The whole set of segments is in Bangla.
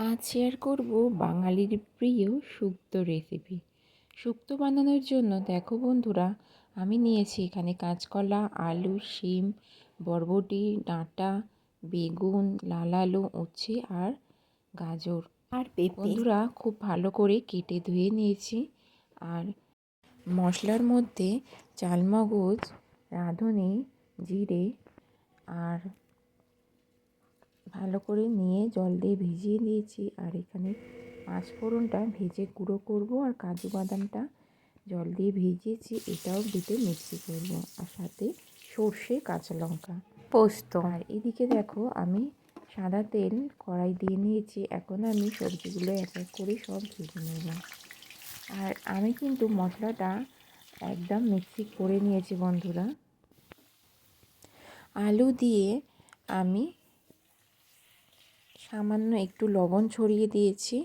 আজ শেয়ার করব বাঙালির প্রিয় শুক্তো রেসিপি শুক্তো বানানোর জন্য দেখো বন্ধুরা আমি নিয়েছি এখানে কাঁচকলা আলু শিম বরবটি ডাঁটা বেগুন লাল আলু উচ্ছে আর গাজর। আর পেঁপে। বন্ধুরা খুব ভালো করে কেটে ধুয়ে নিয়েছি। আর মশলার মধ্যে চালমগজ রাঁধুনি জিরে আর ভালো করে নিয়ে জল দিয়ে ভিজিয়ে দিয়েছি। আর এখানে পাঁচফোড়নটা ভেজে গুঁড়ো করব আর কাজু বাদামটা জল দিয়ে ভিজিয়েছি। এটাও দিতে মিক্সি করব আর সাথে সর্ষে কাঁচা লঙ্কা পোস্ত। আর এদিকে দেখো আমি সাদা তেল কড়াই দিয়ে নিয়েছি। এখন আমি সবজিগুলো এক এক করে সব ভেজে নেব। আর আমি কিন্তু মশলাটা একদম মিক্সি করে নিয়েছি বন্ধুরা। আলু দিয়ে আমি সামান্য একটু লবণ ছড়িয়ে দিয়েছি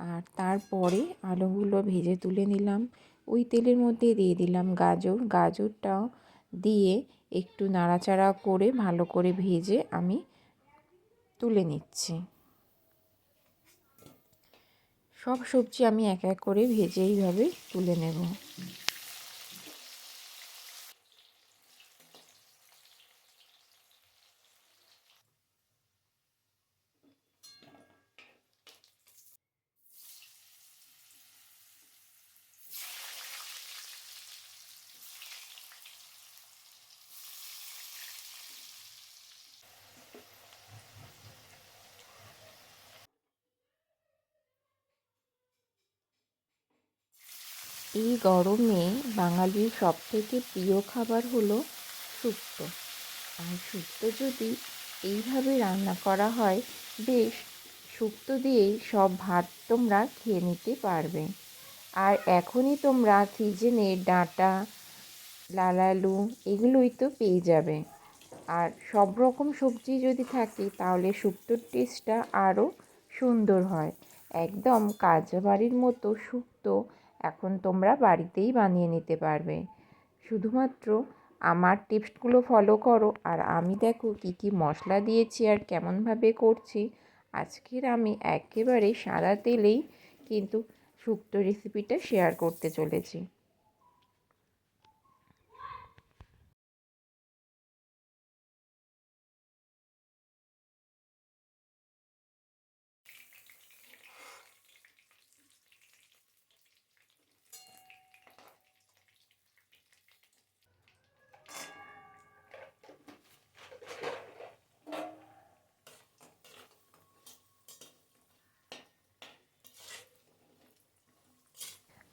আর তারপরে আলুগুলো ভেজে তুলে নিলাম। ওই তেলের মধ্যে দিয়ে দিলাম গাজর। গাজরটাও দিয়ে একটু নাড়াচাড়া করে ভালো করে ভেজে আমি তুলে নিচ্ছি। সব সবজি আমি এক এক করে ভেজে এইভাবে তুলে নেব। এই গরমে বাঙালির সবথেকে প্রিয় খাবার হলো শুক্তো আর শুক্তো যদি এইভাবে রান্না করা হয়, বেশ শুক্তো দিয়েই সব ভাত তোমরা খেয়ে নিতে পারবে। আর এখনই তোমরা সিজনে ডাঁটা লাল আলু এগুলোই তো পেয়ে যাবে। আর সব রকম সবজি যদি থাকে, তাহলে শুক্তোর টেস্টটা আরও সুন্দর হয়। একদম কাজবাড়ির মতো শুক্তো এখন তোমরা বাড়িতেই বানিয়ে নিতে পারবে। শুধুমাত্র আমার টিপসগুলো ফলো করো আর আমি দেখো কি কি মশলা দিয়েছি আর কেমনভাবে করছি। আজকের আমি একেবারে সাদা তেলেই কিন্তু শুক্তো রেসিপিটা শেয়ার করতে চলেছি।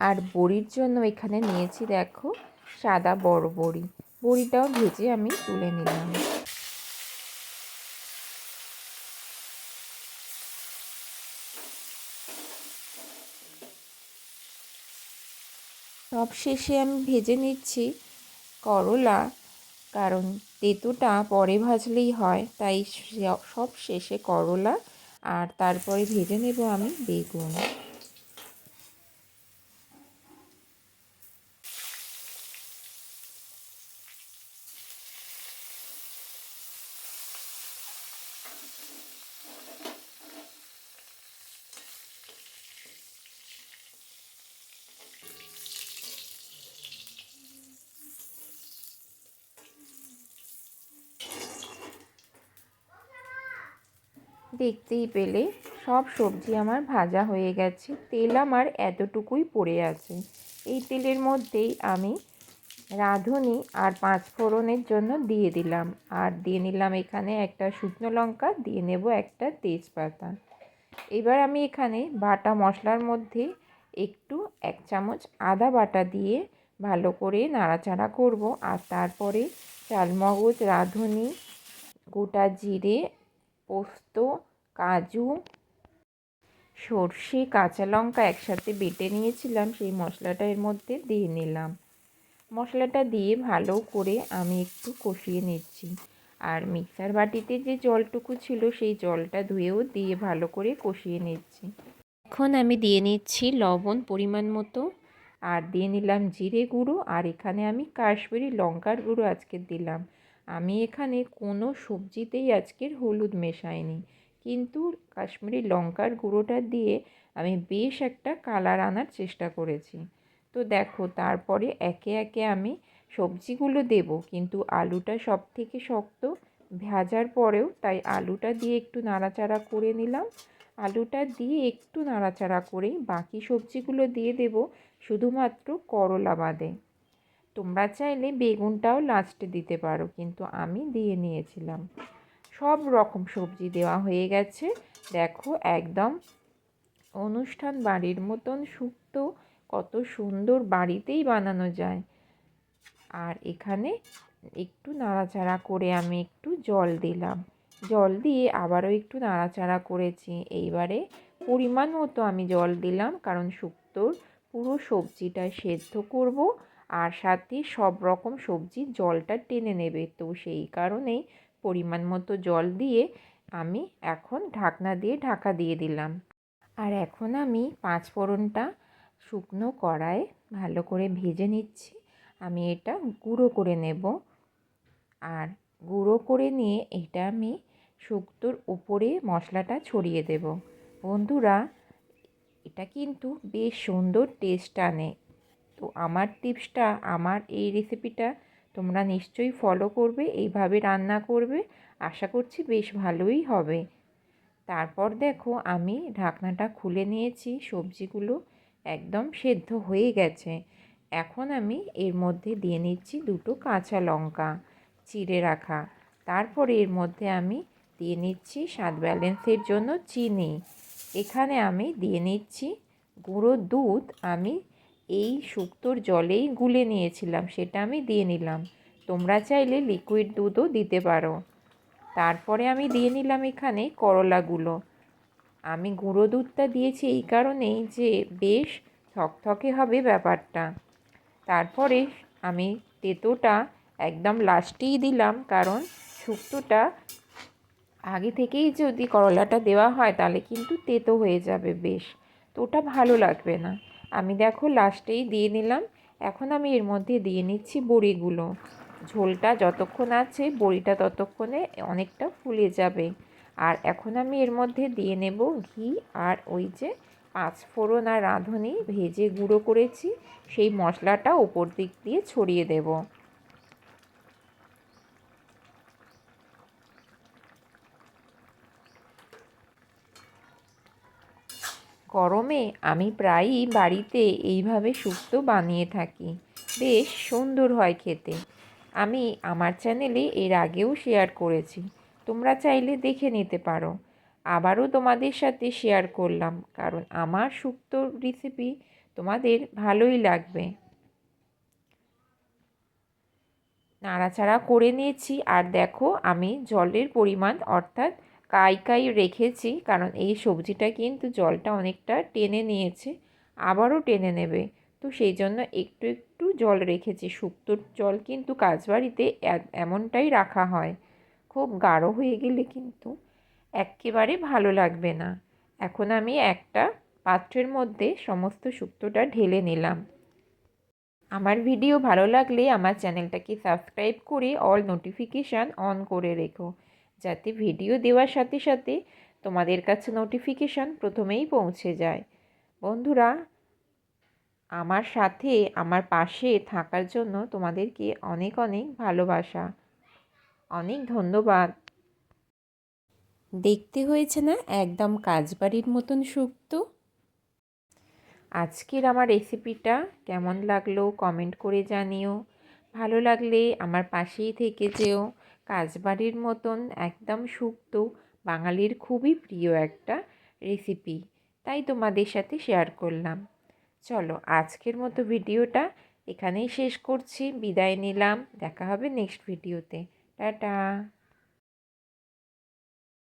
আর বড়ির জন্য এখানে নিয়েছি, দেখো, সাদা বড় বড়ি। বড়িটাও ভেজে আমি তুলে নিলাম। সব শেষে আমি ভেজে নিচ্ছি করলা, কারণ তেঁতুটা পরে ভাজলেই হয়, তাই সব শেষে করলা আর তারপরে ভেজে নেব আমি বেগুন। দেখতেই পেলে সব সবজি আমার ভাজা হয়ে গেছে। তেল আমার এতটুকুই পড়ে আছে। এই তেলের মধ্যেই আমি রাঁধুনি আর পাঁচ ফোড়নের জন্য দিয়ে দিলাম। আর দিয়ে নিলাম এখানে একটা শুকনো লঙ্কা, দিয়ে নেব একটা তেজপাতা। এবার আমি এখানে বাটা মশলার মধ্যে একটু এক চামচ আদা বাটা দিয়ে ভালো করে নাড়াচাড়া করব। আর তারপরে চালমগজ, রাঁধুনি, গোটা জিরে, পোস্ত, কাজু, সর্ষে, কাঁচা লঙ্কা একসাথে বেটে নিয়েছিলাম, সেই মশলাটা এর মধ্যে দিয়ে নিলাম। মশলাটা দিয়ে ভালো করে আমি একটু কষিয়ে নিচ্ছি। আর মিক্সার বাটিতে যে জলটুকু ছিল সেই জলটা ধুয়েও দিয়ে ভালো করে কষিয়ে নিচ্ছি। এখন আমি দিয়ে নিচ্ছি লবণ পরিমাণ মতো। আর দিয়ে নিলাম জিরে গুঁড়ো। আর এখানে আমি কাশ্মীরি লঙ্কার গুঁড়ো আজকে দিলাম। আমি এখানে কোনো সবজিতেই আজকের হলুদ মেশাইনি। কিন্তু কাশ্মীরি লঙ্কার গুঁড়োটা দিয়ে আমি বেশ একটা কালার আনার চেষ্টা করেছি। তো দেখো তারপরে একে একে আমি সবজিগুলো দেব। কিন্তু আলুটা সব থেকে শক্ত, ভাজার পরেও তাই আলুটা দিয়ে একটু নাড়াচাড়া করে নিলাম। আলুটা দিয়ে একটু নাড়াচাড়া করে বাকি সবজিগুলো দিয়ে দেব শুধুমাত্র করলা বাদে। তোমরা চাইলে বেগুনটাও লাস্টে দিতে পারো, কিন্তু আমি দিয়ে নিয়েছিলাম। সব রকম সবজি দেওয়া হয়ে গেছে। দেখো একদম অনুষ্ঠান বাড়ির মতন, শুক্তো কত সুন্দর বাড়িতেই বানানো যায়। আর এখানে একটু নাড়াচাড়া করে আমি একটু জল দিলাম। জল দিয়ে আবারও একটু নাড়াচাড়া করেছি। এইবারে পরিমাণ মতো আমি জল দিলাম, কারণ শুক্তোর পুরো সবজিটা সেদ্ধ করব আর সাথে সব রকম সবজির জলটা টেনে নেবে। তো সেই কারণেই পরিমাণ মতো জল দিয়ে আমি এখন ঢাকনা দিয়ে ঢাকা দিয়ে দিলাম। আর এখন আমি পাঁচ ফোড়নটা শুকনো কড়ায় ভালো করে ভেজে নিচ্ছি। আমি এটা গুঁড়ো করে নেব। আর গুঁড়ো করে নিয়ে এটা আমি শুক্তোর উপরে মশলাটা ছড়িয়ে দেব। বন্ধুরা, এটা কিন্তু বেশ সুন্দর টেস্ট আনে। তো আমার টিপসটা আমার এই রেসিপিটা তোমরা নিশ্চয়ই ফলো করবে, এইভাবে রান্না করবে। আশা করছি বেশ ভালোই হবে। তারপর দেখো, আমি ঢাকনাটা খুলে নিয়েছি, সবজিগুলো একদম সেদ্ধ হয়ে গেছে। এখন আমি এর মধ্যে দিয়ে নিচ্ছি দুটো কাঁচা লঙ্কা চিড়ে রাখা। তারপরে এর মধ্যে আমি দিয়ে নিচ্ছি স্বাদ ব্যালেন্সের জন্য চিনি। এখানে আমি দিয়ে নিচ্ছি গুঁড়ো দুধ। আমি এই শুক্তোর জলেই গুলে নিয়েছিলাম, সেটা আমি দিয়ে নিলাম। তোমরা চাইলে লিকুইড দুধও দিতে পারো। তারপরে আমি দিয়ে নিলাম এখানে করলাগুলো। আমি গুঁড়ো দুধটা দিয়েছি এই কারণেই যে বেশ থকথকে হবে ব্যাপারটা। তারপরে আমি তেঁতোটা একদম লাস্টেই দিলাম, কারণ শুক্তোটা আগে থেকেই যদি করলাটা দেওয়া হয় তাহলে কিন্তু তেতো হয়ে যাবে বেশ। তো ওটা ভালো লাগবে না। আমি দেখো লাস্টেই দিয়ে নিলাম। এখন আমি এর মধ্যে দিয়ে নিচ্ছি বড়িগুলো। ঝোলটা যতক্ষণ আছে বড়িটা ততক্ষণে অনেকটা ফুলে যাবে। আর এখন আমি এর মধ্যে দিয়ে নেব ঘি আর ওই যে পাঁচ ফোড়ন আর রাঁধুনি ভেজে গুঁড়ো করেছি। সেই মশলাটা ওপর দিক দিয়ে ছড়িয়ে দেব। গরমে আমি প্রায়ই বাড়িতে এইভাবে শুক্তো বানিয়ে থাকি। বেশ সুন্দর হয় খেতে। আমি আমার চ্যানেলে এর আগেও শেয়ার করেছি। তোমরা চাইলে দেখে নিতে পারো। আবারও তোমাদের সাথে শেয়ার করলাম, কারণ আমার শুক্তো রেসিপি তোমাদের ভালোই লাগবে। নাড়াচাড়া করে নিয়েছি, আর দেখো আমি জলের পরিমাণ অর্থাৎ কাই কাই রেখেছি, কারণ এই সবজিটা কিন্তু জলটা অনেকটা টেনে নিয়েছে, আবারও টেনে নেবে। তো সেই জন্য একটু একটু জল রেখেছি শুক্তোর জল কিন্তু কাজবাড়িতে এমনটাই রাখা হয়। খুব গাঢ় হয়ে গেলে কিন্তু একেবারে ভালো লাগবে না। এখন আমি একটা পাত্রের মধ্যে সমস্ত শুক্তোটা ঢেলে নিলাম। আমার ভিডিও ভালো লাগলে আমার চ্যানেলটাকে সাবস্ক্রাইব করে অল নোটিফিকেশান অন করে রেখো, যাতে ভিডিও দেওয়ার সাথে সাথে তোমাদের কাছে নোটিফিকেশান প্রথমেই পৌঁছে যায়। বন্ধুরা, আমার সাথে, আমার পাশে থাকার জন্য তোমাদেরকে অনেক অনেক ভালোবাসা। অনেক ধন্যবাদ। দেখতে হয়েছে না একদম কাজবাড়ির মতন সুক্ত? আজকের আমার রেসিপিটা কেমন লাগল কমেন্ট করে জানিও। ভালো লাগলে আমার পাশেই থেকে যেও। কাজবাড়ির মতন একদম সুক্ত বাঙালির খুবই প্রিয় একটা রেসিপি। তাই তোমাদের সাথে শেয়ার করলাম। চলো আজকের মতো ভিডিওটা এখানেই শেষ করছি। বিদায় নিলাম। দেখা হবে নেক্সট ভিডিওতে। 哒哒